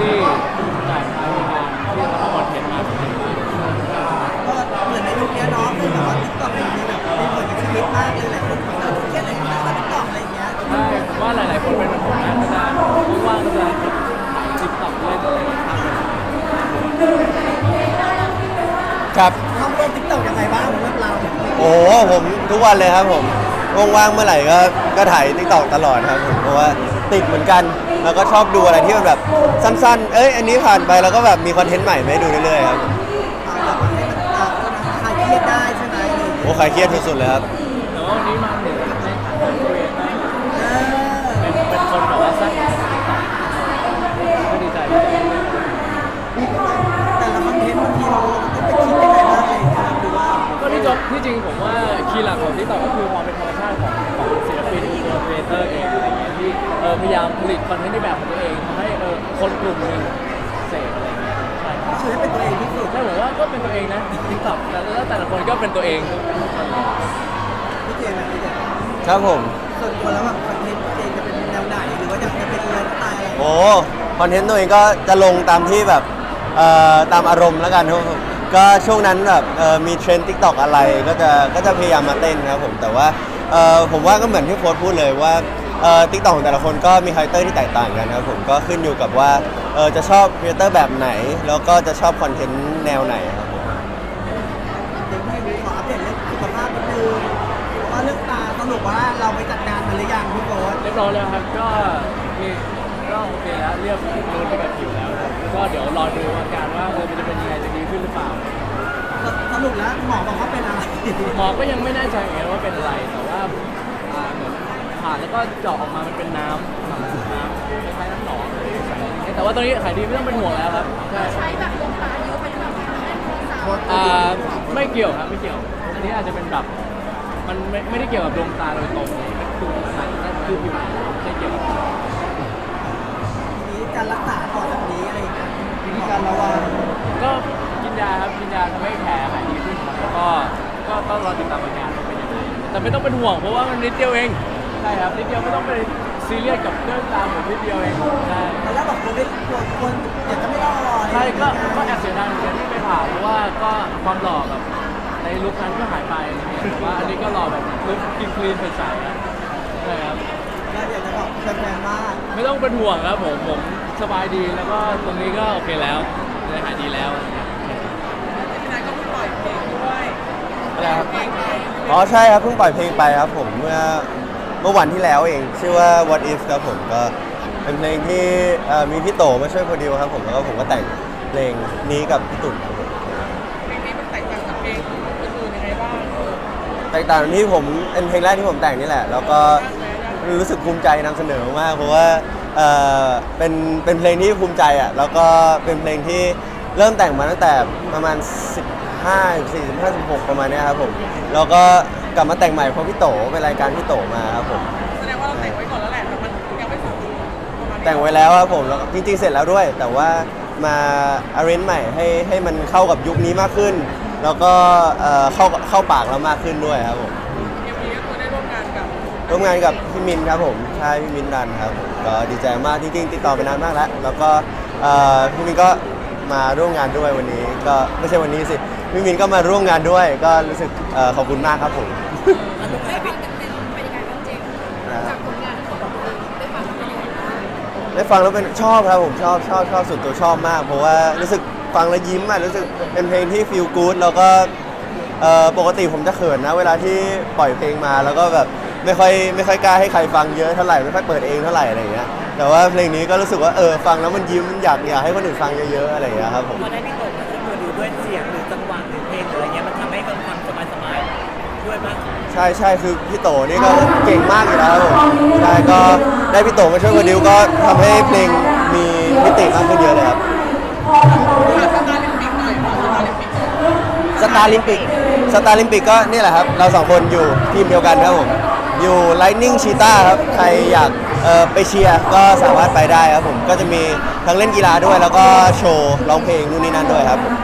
ที่จากทางงานที่เราคอนเทนต์มาเก็เหมือนในรูปนี้เนาะคือแบบว่าติ๊กต็อกมันมีแบบมีผลกัคิตมากเลยหลายคนแบบเเครียดอะไรมากติ๊กต็อกอะไรอย่างเงี้ยใช่ว่าหลาย ๆ คนเป็นเหมือนผมนะก็จะว่างๆก็จะยติ๊กต็อกเล่นอะไรย่างเำครับทำเล่นติ๊กต็อกยังไงบ้างสำหรับเราโอ้โหผมทุกวันเลยครับผมว่างๆเมื่อไหร่ก็ก็ถ่ายติ๊กต็อกตลอดครับผมเพราะว่าติดเหมือนกัน แล้วก็ชอบดูอะไรที่มันแบบสั้นๆ เอ้ย อันนี้ผ่านไปแล้วก็แบบมีคอนเทนต์ใหม่มาให้ดูเรื่อยๆครับผมเอาแบบให้มันเอ่อคลายเครียดได้ใช่ไหมอะไรอย่างเงี้ย โอ้ใครเครียดที่สุดเลยครับ แต่ว่าวันนี้มาถึงในฐ ออพยายามผลิตคอนเทนต์ในแบบของตัวเองทำให้เออคนกลุ่มหนึงเสพอะไรเงี้ยใช่ครับคือให้เป็นตัวเองที่สุดใช่ผมว่าก็เป็นตัวเองนะทิกตอกแล้วแต่ละคนก็เป็นตัวเองทุกคนเลยพี่เจมส์นะพี่เจมส์ครับผม ส่วนตัวแล้วแบบคอนเทนต์พี่เจมส์จะเป็นแนวไหนหรือว่าอยากจะเป็นอะไรสไตล์อะไรโอ้คอนเทนต์ตัวเองก็จะลงตามที่แบบเอ่อตามอารมณ์แล้วกันครับผมก็ช่วงนั้นแบบเอ่อมีเทรนด์ทิกตอกอะไรก็จะก็จะพยายามมาเต้นครับผมแต่ว่าเอ่อผมว่าก็เหมือนที่โค้ดพูดเลยว่า ทิกตอกของแต่ละคนก็มีคาแรคเตอร์ที่แตกต่างกันครับผมก็ขึ้นอยู่กับว่าเออจะชอบครีเอเตอร์แบบไหน แล้วก็จะชอบคอนเทนต์แนวไหนครับผมเดี๋ยวพี่ขออัปเดตเรื่องสุขภาพนิดนึงเพราะว่าเรื่องตาสรุปว่าเราไปจัดการมันหรือยังพี่โบ๊ทเรียบร้อยแล้วครับก็มีก็โอเคแล้วเรียบรูนไปกับผิวแล้วครับก็เดี๋ยวรอดูอาการว่าเออมันจะเป็นยังไงจะดีขึ้นหรือเปล่า สรุปแล้วหมอบอกว่าเป็นอะไร หมอก็ยังไม่แน่ใจเหมือนกันว่าเป็นอะไรแต่ว่าอ่าเหมือน ผ่านแล้วก็เจาะออกมามันเป็นน้ำน้ำคล้ายๆน้ำหนองอะไรอย่างเงี้ยแต่ว่าตอนนี้หายดีไม่ต้องเป็นห่วงแล้วครับใช่ใช้แบบดวงตาเยอะไปหรือเปล่าคะสาวอ่าไม่เกี่ยวครับไม่เกี่ยว อันนี้อาจจะเป็นแบบมันไม่ไม่ได้เกี่ยวกับดวงตาโดยตรงมันคือหนังนั่นคือผิวหนังไม่ได้เกี่ยวกับทีนี้การรักษาต่อจากนี้อะไรอย่างเงี้ยวิธีการระวังก็กินยาครับกินยาทำให้แผลหายดีขึ้นครับแล้วก็ก็ต้องรอติดตามอาการว่าเป็นยังไงแต่ไม่ต้องเป็นห่วงเพราะว่ามันนิดเดียวเอง ใช่ครับนิดเดียวไม่ต้องไปซีเรียสกับเรื่องตามผมนิดเดียวเองใช่ตอนแรกบอกคนไม่ควรควรอยากจะไม่รออะไรใช่อย่างก็เงี้ยก็แอบเสียดายเหมือนกันที่ไปผ่าเพราะว่าก็ความหล่อกับในลุคนั้นก็หายไปอะไรเงี้ยแต่ว่าอันนี้ก็หล่อแบบลุคกินคลีนใสๆนะใช่ครับ แล้วอยากจะบอกแฟนๆว่าไม่ต้องเป็นห่วงครับผมผมสบายดีแล้วก็ตรงนี้ก็โอเคแล้วเลยหายดีแล้วอะไรครับอ๋อใช่ครับเพิ่งปล่อยเพลงไปครับผมเมื่อ เมื่อวันที่แล้วเอง ชื่อว่า What If ครับผมก็เป็นเพลงที่เอ่อมีพี่โตมาช่วยโปรดิวครับผมแล้วก็ผมก็แต่งเพลงนี้กับพี่ตุ่นครับผมเพลงนี้มันแตกต่างจากเพลงอื่นๆยังไงบ้างแตกต่างที่ผมเป็นเพลงแรกที่ผมแต่งนี่แหละ แล้วก็รู้สึกภูมิใจนำเสนอมากเพราะว่าเอ่อเป็นเป็นเพลงที่ภูมิใจอะแล้วก็เป็นเพลงที่เริ่มแต่งมาตั้งแต่ประมาณ 15 45 16 ประมาณเนี้ยครับผมแล้วก็ กลับมาแต่งใหม่เพราะพี่โตเป็นรายการพี่โตมาครับผมแสดงว่าเราแต่งไว้ก่อนแล้วแหละแต่มันยังไม่สมบูรณ์ประมาณนี้แต่งไว้แล้วครับผมแล้วก็จริงๆเสร็จแล้วด้วย แต่ว่ามาอาร์เรนใหม่ให้ให้มันเข้ากับยุคนี้มากขึ้น แล้วก็เอ่อเข้าเข้าปากเรามากขึ้นด้วยครับผมยังมีก็คือได้ร่วมงานกับร่วมงานกับพี่มินครับผมใช่พี่มินรันครับผมก็ดีใจมากจริงๆติดต่อไปนานมากแล้วแล้วก็เอ่อพี่มินก็มาร่วมงานด้วยวันนี้ ก็ไม่ใช่วันนี้สิ พี่มินก็มาร่วมงานด้วย ก็รู้สึกเอ่อขอบคุณมากครับผมได้ฟังเต็มๆเป็นยังไงบ้างเจมส์จากผลงานของเราได้ฟังแล้วเป็นยังไงบ้างได้ฟังแล้วเป็นชอบครับผมชอบชอบชอบส่วนตัวชอบมาก เพราะว่ารู้สึกฟังแล้วยิ้มอะรู้สึกเป็นเพลงที่ฟีลกู๊ดแล้วก็เอ่อปกติผมจะเขินนะ เวลาที่ปล่อยเพลงมาแล้วก็แบบไม่ค่อยไม่ค่อยกล้าให้ใครฟังเยอะเท่าไหร่ไม่ค่อยเปิดเองเท่าไหร่อะไรอย่างเงี้ยแต่ว่าเพลงนี้ก็รู้สึกว่าเออฟังแล้วมันยิ้มอยากอยากให้คนอื่นฟังเยอะๆอะไรอย่างเงี้ยครับผม พอได้พี่กบมาช่วยโปรดิวด้วยเสียงหรือ ด้วยมากใช่ใช่คือพี่โตนี่ก็เก่งมากอยู่แล้วครับผมใช่ก็ได้พี่โตมาช่วยโปรดิวก็ทำให้เพลงมีมิติมากขึ้นเยอะเลยครับสตาร์ลิมปิกสตาร์ลิมปิกก็นี่แหละครับ เราสองคนอยู่ทีมเดียวกันครับผมอยู่ Lightning Cheetah ครับ ใครอยากเอ่อไปเชียร์ก็สามารถไปได้ครับผมก็จะมีทั้งเล่นกีฬาด้วย แล้วก็โชว์ร้องเพลงนู่นนี่นั่นด้วยครับผม